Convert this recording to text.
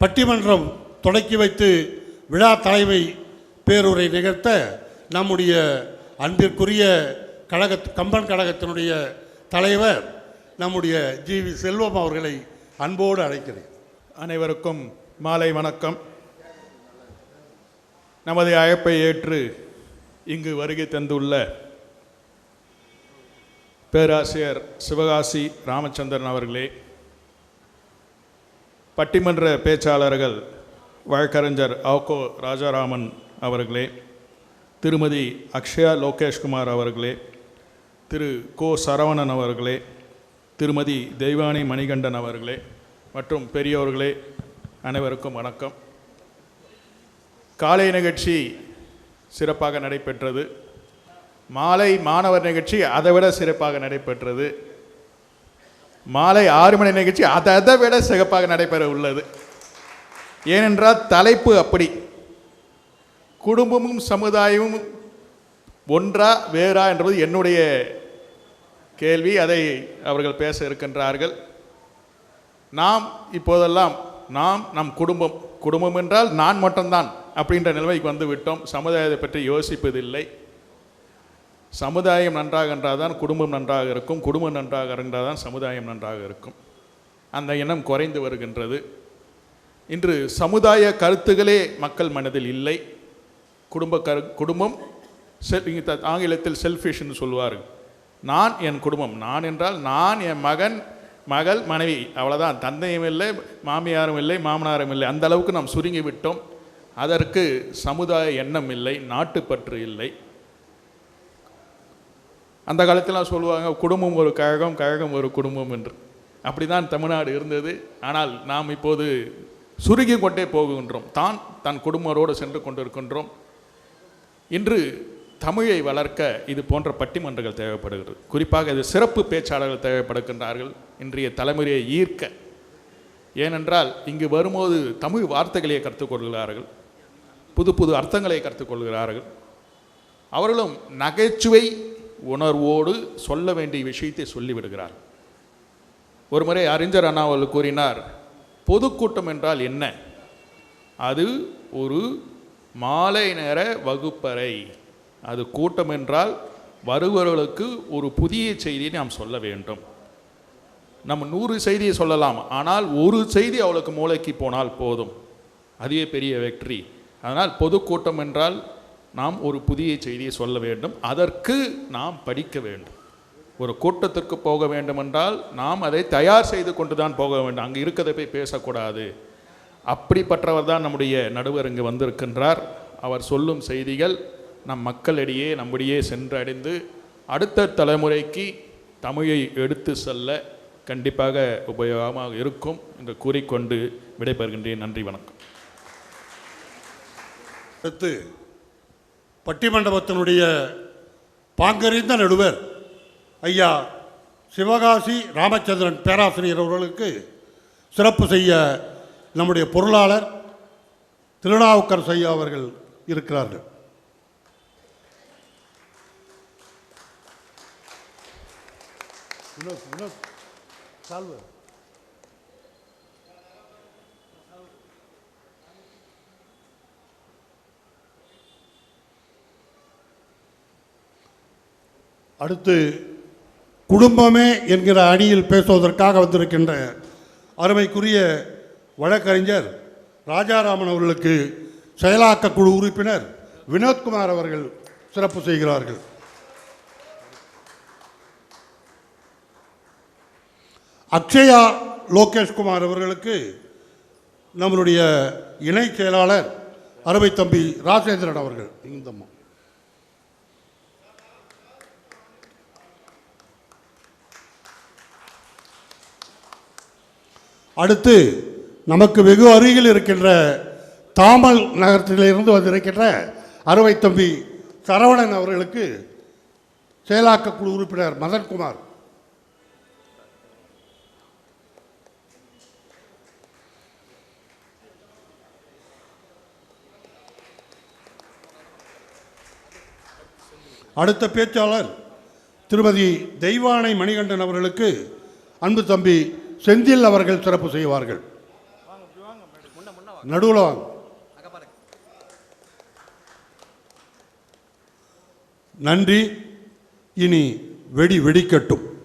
பட்டிமன்றம் தொடக்கி வைத்து விழா தலைமை பேருரை நிகழ்த்த நம்முடைய அன்பிற்குரிய கழக கம்பன் கழகத்தினுடைய தலைவர் நம்முடைய ஜி வி செல்வம் அவர்களை அன்போடு அழைக்கிறேன். அனைவருக்கும் மாலை வணக்கம். நமது அழைப்பை ஏற்று இங்கு வருகை தந்துள்ள பேராசிரியர் சிவகாசி ராமச்சந்திரன் அவர்களே பட்டிமன்ற பேச்சாளர்கள் வழக்கறிஞர் ஆக்கோ ராஜாராமன் அவர்களே திருமதி அக்ஷயா லோகேஷ்குமார் அவர்களே திரு கோ சரவணன் அவர்களே திருமதி தெய்வானி மணிகண்டன் அவர்களே மற்றும் பெரியோர்களே அனைவருக்கும் வணக்கம். காலை நிகழ்ச்சி சிறப்பாக நடைபெற்றது. மாலை மாணவர் நிகழ்ச்சி அதைவிட சிறப்பாக நடைபெற்றது. மாலை ஆறு மணி நிகழ்ச்சி அதை அதை விட சிறப்பாக நடைபெற உள்ளது. ஏனென்றால் தலைப்பு அப்படி. குடும்பமும் சமுதாயமும் ஒன்றா வேறா என்பது என்னுடைய கேள்வி. அதை அவர்கள் பேச இருக்கின்றார்கள். நாம் இப்போதெல்லாம் நாம் நம் குடும்பம் குடும்பம் என்றால் நான் மட்டும்தான் அப்படின்ற நிலைமைக்கு வந்து விட்டோம் சமுதாயத்தை பற்றி யோசிப்பதில்லை. சமுதாயம் நன்றாக என்றால் தான் குடும்பம் நன்றாக இருக்கும். குடும்பம் நன்றாக இருந்தால் தான் சமுதாயம் நன்றாக இருக்கும். அந்த எண்ணம் குறைந்து வருகின்றது. இன்று சமுதாய கருத்துகளே மக்கள் மனதில் இல்லை. குடும்ப கரு குடும்பம் செல் த- ஆங்கிலத்தில் செல்ஃபிஷ்னு சொல்லுவார் நான் என் குடும்பம். நான் என்றால் நான் என் மகன் மகள் மனைவி. அவ்வளோதான் தந்தையும் இல்லை மாமியாரும் இல்லை மாமனாரும் இல்லை. அந்த அளவுக்கு நாம் சுருங்கி விட்டோம். அதற்கு சமுதாய எண்ணம் இல்லை நாட்டுப்பற்று இல்லை. அந்த காலத்திலாம் சொல்லுவாங்க குடும்பம் ஒரு கழகம் கழகம் ஒரு குடும்பம் என்று. அப்படிதான் தமிழ்நாடு இருந்தது. ஆனால் நாம் இப்போது சுருகி கொண்டே போகின்றோம். தான் தன் குடும்பரோடு சென்று கொண்டிருக்கின்றோம். இன்று தமிழை வளர்க்க இது போன்ற பட்டிமன்றங்கள் தேவைப்படுகிறது. குறிப்பாக இது சிறப்பு பேச்சாளர்கள் தேவைப்படுகின்றார்கள். இன்றைய தலைமுறையை ஈர்க்க. ஏனென்றால் இங்கு வரும்போது தமிழ் வார்த்தைகளை கற்றுக்கொள்கிறார்கள் புது புது அர்த்தங்களை கற்றுக்கொள்கிறார்கள் அவர்களும் நகைச்சுவை உணர்வோடு சொல்ல வேண்டிய விஷயத்தை சொல்லிவிடுகிறார். ஒரு முறை அறிஞர் அண்ணா கூறினார் பொதுக்கூட்டம் என்றால் என்ன? அது ஒரு மாலை நேர வகுப்பறை. அது கூட்டம் என்றால் வருபவர்களுக்கு ஒரு புதிய செய்தியை நாம் சொல்ல வேண்டும். நம்ம நூறு செய்தியை சொல்லலாம் ஆனால் ஒரு செய்தி அவளுக்கு மூளைக்கு போனால் போதும். அதுவே பெரிய வெற்றி. அதனால் பொதுக்கூட்டம் என்றால் நாம் ஒரு புதிய செய்தியை சொல்ல வேண்டும். அதற்கு நாம் படிக்க வேண்டும். ஒரு கூட்டத்திற்கு போக வேண்டுமென்றால் நாம் அதை தயார் செய்து கொண்டு தான் போக வேண்டும். அங்கே இருக்கிறதை போய் பேசக்கூடாது. அப்படிப்பட்டவர் தான் நம்முடைய நடுவர் இங்கு வந்திருக்கின்றார். அவர் சொல்லும் செய்திகள் நம் மக்களிடையே நம்முடையே சென்றடைந்து அடுத்த தலைமுறைக்கு தமிழை எடுத்து செல்ல கண்டிப்பாக உபயோகமாக இருக்கும் என்று கூறிக்கொண்டு விடைபெறுகின்றேன். நன்றி வணக்கம். அடுத்து பட்டிமண்டபத்தினுடைய பாங்கறிந்த நடுவர் ஐயா சிவகாசி ராமச்சந்திரன் பேராசிரியர் அவர்களுக்கு சிறப்பு செய்ய நம்முடைய பொருளாளர் திருநாவுக்கரசு ஐயா அவர்கள் இருக்கிறார்கள். சால்வர் அடுத்து குடும்பமே என்கிற அணியில் பேசுவதற்காக வந்திருக்கின்ற அருமைக்குரிய வழக்கறிஞர் ராஜாராமன் அவர்களுக்கு செயலாக்க குழு உறுப்பினர் வினோத்குமார் அவர்கள் சிறப்பு செய்கிறார்கள். அக்ஷயா லோகேஷ்குமார் அவர்களுக்கு நம்மளுடைய இணை செயலாளர் அருமை தம்பி ராஜேந்திரன் அவர்கள். இந்தம்மா. அடுத்து நமக்கு வெகு அருகில் இருக்கின்ற தாமல் நகரத்திலிருந்து வந்திருக்கின்ற அறுவை தம்பி சரவணன் அவர்களுக்கு செயலாக்க குழு உறுப்பினர் மதன்குமார். அடுத்த பேச்சாளர் திருமதி தெய்வானை மணிகண்டன் அவர்களுக்கு அன்பு தம்பி செந்தில் அவர்கள் சிறப்பு செய்வார்கள். நடுவில் வாங்க. நன்றி. இனி வெடி வெடிக்கட்டும்.